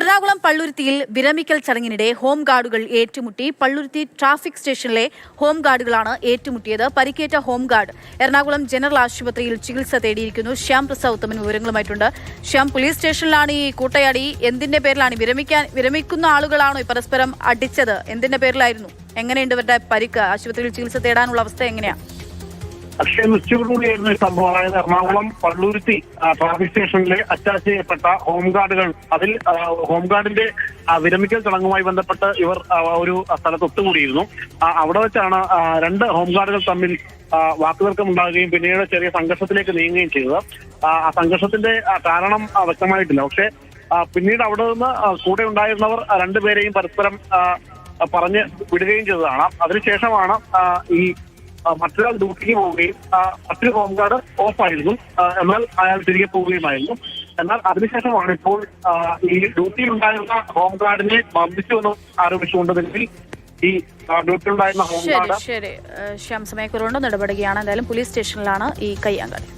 എറണാകുളം പള്ളുരുത്തിയിൽ വിരമിക്കൽ ചടങ്ങിനിടെ ഹോം ഗാർഡുകൾ ഏറ്റുമുട്ടി. പള്ളുരുത്തി ട്രാഫിക് സ്റ്റേഷനിലെ ഹോം ഗാർഡുകളാണ് ഏറ്റുമുട്ടിയത്. പരിക്കേറ്റ ഹോം ഗാർഡ് എറണാകുളം ജനറൽ ആശുപത്രിയിൽ ചികിത്സ തേടിയിരിക്കുന്നു. ശ്യാം പ്രസാദ് ഉത്തമൻ വിവരങ്ങളുമായിട്ടുണ്ട്. ശ്യാം പോലീസ് സ്റ്റേഷനിലാണ് ഈ കൂട്ടയാടി. എന്തിന്റെ പേരിലാണ്? വിരമിക്കാൻ വിരമിക്കുന്ന ആളുകളാണോ പരസ്പരം അടിച്ചത്? എന്തിന്റെ പേരിലായിരുന്നു? എങ്ങനെയുണ്ട് ഇവരുടെ പരിക്ക്? ആശുപത്രിയിൽ ചികിത്സ തേടാനുള്ള അവസ്ഥ എങ്ങനെയാ? പക്ഷേ ഉച്ചയോടുകൂടിയായിരുന്നു ഈ സംഭവം അതായത് എറണാകുളം പള്ളൂരുത്തി ട്രാഫിക് സ്റ്റേഷനിലെ അറ്റാച്ച് ചെയ്യപ്പെട്ട ഹോം ഗാർഡുകൾ അതിൽ ഹോംഗാർഡിന്റെ വിരമിക്കൽ ചടങ്ങുമായി ബന്ധപ്പെട്ട് ഇവർ ഒരു സ്ഥലത്ത് ഒത്തുകൂടിയിരുന്നു. അവിടെ വെച്ചാണ് രണ്ട് ഹോം ഗാർഡുകൾ തമ്മിൽ വാക്കുതർക്കം ഉണ്ടാകുകയും പിന്നീട് ചെറിയ സംഘർഷത്തിലേക്ക് നീങ്ങുകയും ചെയ്തത്. ആ സംഘർഷത്തിന്റെ കാരണം വ്യക്തമായിട്ടില്ല. പക്ഷെ പിന്നീട് അവിടെ നിന്ന് കൂടെ ഉണ്ടായിരുന്നവർ രണ്ടുപേരെയും പരസ്പരം പറഞ്ഞ് വിടുകയും ചെയ്തതാണ്. അതിനുശേഷമാണ് ഈ മറ്റൊരാൾ ഡ്യൂട്ടിക്ക് പോവുകയും മറ്റൊരു ഹോം ഗാർഡ് ഓഫായിരുന്നു എന്നാൽ അയാൾ തിരികെ പോവുകയുമായിരുന്നു. എന്നാൽ അതിനുശേഷമാണ് ഇപ്പോൾ ഈ ഡ്യൂട്ടി ഉണ്ടായിരുന്ന ഹോം ഗാർഡിനെ മർദ്ദിച്ചു എന്ന് ആരോപിച്ചുകൊണ്ട് നിലവിൽ ഈ ഡ്യൂട്ടിയിലുണ്ടായിരുന്ന ഹോം ഗാർഡ് ശരി ഏഹ് ശ്യാം സമയക്കുറവുണ്ട്. ഇടപെടുകയാണ് എന്തായാലും പോലീസ് സ്റ്റേഷനിലാണ് ഈ കയ്യാങ്കളി